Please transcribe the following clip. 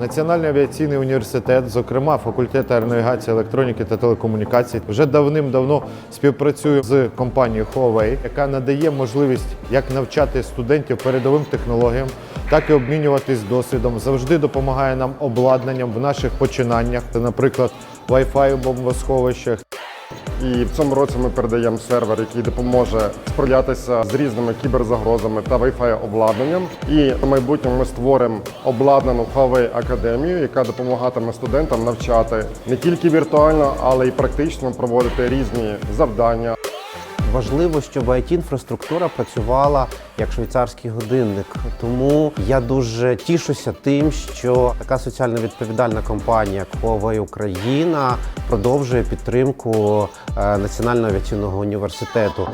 Національний авіаційний університет, зокрема факультет аеронавігації, електроніки та телекомунікацій, вже давним-давно співпрацює з компанією Huawei, яка надає можливість як навчати студентів передовим технологіям, так і обмінюватись досвідом. Завжди допомагає нам обладнанням в наших починаннях, наприклад, Wi-Fi в бомбосховищах. І в цьому році ми передаємо сервер, який допоможе справлятися з різними кіберзагрозами та Wi-Fi обладнанням. І в майбутньому ми створимо обладнану Huawei академію, яка допомагатиме студентам навчати не тільки віртуально, але й практично проводити різні завдання. Важливо, щоб it інфраструктура працювала як швейцарський годинник. Тому я дуже тішуся тим, що така соціально відповідальна компанія, як Huawei Україна, продовжує підтримку е, Національного авіаційного університету.